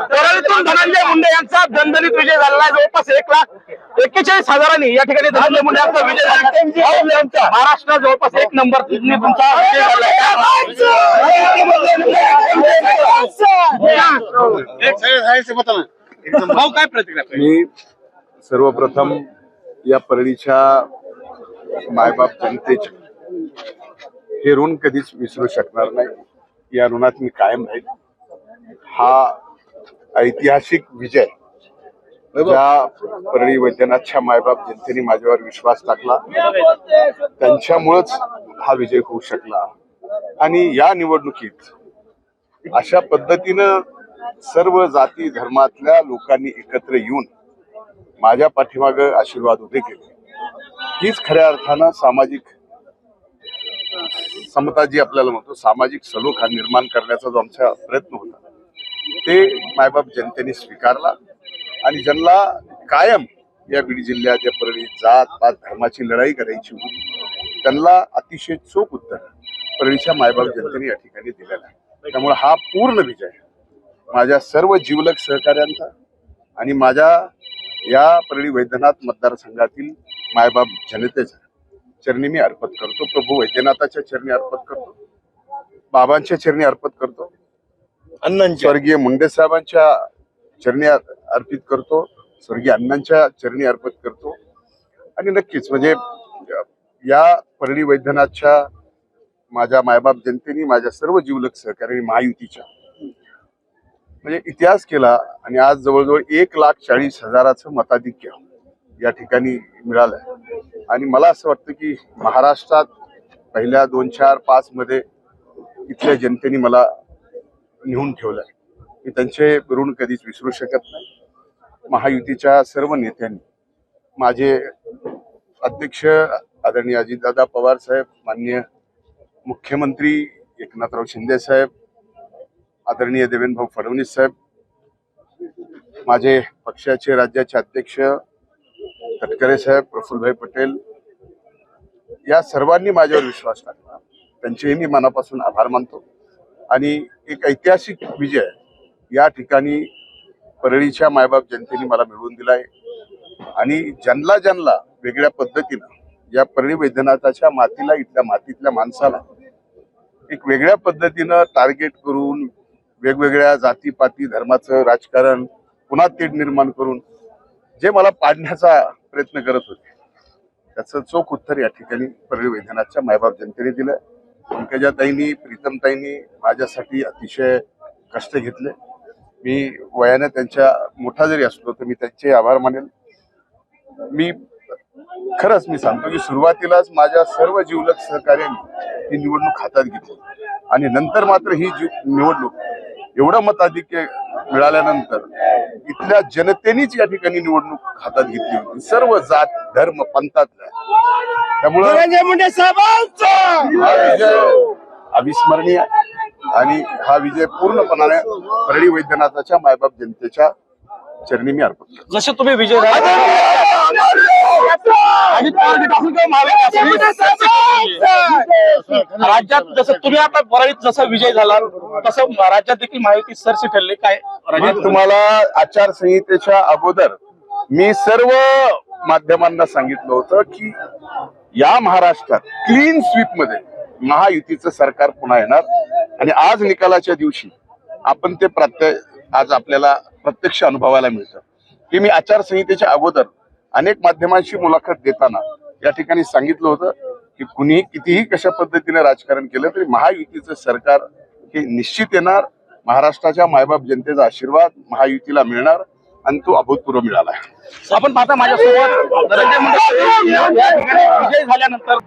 परळीतून धनंजय मुंडे यांचा दणदणीत विजय झालेला आहे. जवळपास एक लाख एक्केचाळीस हजारांनी या ठिकाणी धनंजय मुंडे यांचा विजय झाला. आहे. महाराष्ट्रात जवळपास एक नंबर तुमचा विजय झाला. भाऊ काय प्रतिक्रिया मी सर्वप्रथम या परळीच्या मायबाप जनतेचे हे ऋण कधीच विसरू शकणार नाही. या ऋणात मी कायम राहील. हा ऐतिहासिक विजय. ज्या परळी वैद्यनाथच्या मायबाप जनतेने माझ्यावर विश्वास टाकला त्यांच्यामुळंच हा विजय होऊ शकला. आणि या निवडणुकीत अशा पद्धतीनं सर्व जाती धर्मातल्या लोकांनी एकत्र येऊन माझ्या पाठीमाग आशीर्वाद उभे केले. हीच खऱ्या अर्थानं सामाजिक समता जी आपल्याला म्हणतो सामाजिक सलोखा निर्माण करण्याचा जो आमचा प्रयत्न होता ते मायबाप जनतेने स्वीकारला आणि ज्यांना कायम या बीड जिल्ह्यात या परळी जात पात धर्माची लढाई करायची होती त्यांना अतिशय चोख उत्तर परळीच्या मायबाप जनतेने या ठिकाणी दिलेलं आहे. त्यामुळे हा पूर्ण विजय माझ्या सर्व जीवलक सहकाऱ्यांचा आणि माझ्या या परळी वैद्यनाथ मतदारसंघातील मायबाप जनतेचा चरणी मी अर्पण करतो. प्रभू वैद्यनाथाच्या चरणी अर्पण करतो. बाबांच्या चरणी अर्पण करतो. स्वर्गीय मुंडे साहेबांच्या चरणी अर्पित करतो स्वर्गीय अण्णांच्या चरणी अर्पित करतो. आणि नक्कीच म्हणजे या परळी वैद्यनाथच्या माझ्या मायबाप जनतेने माझ्या सर्व जीवलक सहकारी महायुतीच्या म्हणजे इतिहास केला आणि आज जवळजवळ एक लाख चाळीस हजाराचं मताधिक्य या ठिकाणी मिळालंय. आणि मला असं वाटतं की महाराष्ट्रात पहिल्या दोन चार पाच मध्ये इथल्या जनतेने मला नेऊन आहे. मी त्यांचे ऋण कधीच विसरू शकत नाही. महायुतीच्या सर्व नेत्यांनी माझे अध्यक्ष आदरणीय अजितदादा पवार साहेब मान्य मुख्यमंत्री एकनाथराव शिंदे साहेब आदरणीय देवेंद्रभाऊ फडणवीस साहेब माझे पक्षाचे राज्याचे अध्यक्ष तटकरे साहेब प्रफुल्लभाई पटेल या सर्वांनी माझ्यावर विश्वास टाकला. त्यांचेही मी मनापासून आभार मानतो. आणि एक ऐतिहासिक विजय या ठिकाणी परळीच्या मायबाप जनतेने मला मिळवून दिलाय. आणि ज्यांना ज्यांना वेगळ्या पद्धतीनं या परळी वैद्यनाथाच्या मातीला इथल्या मातीतल्या माणसाला एक वेगळ्या पद्धतीनं टार्गेट करून वेगवेगळ्या जातीपाती धर्माचं राजकारण पुन्हा तेढ निर्माण करून जे मला पाडण्याचा प्रयत्न करत होते त्याचं चोख उत्तर या ठिकाणी परळी वैद्यनाथच्या मायबाप जनतेने दिलं पंकजाताईंनी प्रीतमताईंनी माझ्यासाठी अतिशय कष्ट घेतले. मी वयाने त्यांच्या मोठा जरी असलो तर मी त्यांचे आभार मानेल. मी खरंच मी सांगतो की सुरुवातीलाच माझ्या सर्व जीवलक सहकार्यांनी ही निवडणूक हातात घेतली. आणि नंतर मात्र ही जी निवडणूक एवढं मताधिक्य मिळाल्यानंतर इथल्या जनतेनेच या ठिकाणी निवडणूक हातात घेतली होती. सर्व जात धर्म पंथातल्या. त्यामुळं मुंडे साहेबांचा! अविस्मरणीय. आणि हा विजय पूर्णपणाने परळी वैद्यनाथाच्या मायबाप जनतेच्या चरणी मी अर्पण करतो. जसे तुम्ही विजय राज्यात जसं तुम्ही आता परळीत जसा विजय झाला तसं राज्यात देखील महायुती सरशी ठरले काय? मी तुम्हाला आचारसंहितेच्या अगोदर मी सर्व माध्यमांना सांगितलं होतं की या महाराष्ट्रात क्लीन स्वीपमध्ये महायुतीचं सरकार पुन्हा येणार. आणि आज निकालाच्या दिवशी आपण ते प्रत्य आज आपल्याला प्रत्यक्ष अनुभवायला मिळतं. की मी आचारसंहितेच्या अगोदर अनेक माध्यमांशी मुलाखत देताना या ठिकाणी सांगितलं होतं की कुणीही कितीही कशा पद्धतीने राजकारण केलं तरी महायुतीचं सरकार हे निश्चित येणार. महाराष्ट्राच्या मायबाप जनतेचा आशीर्वाद महायुतीला मिळणार. आणि तो अभूतपूर्व मिळाला आहे. आपण पाहता माझ्यासोबत विजय झाल्यानंतर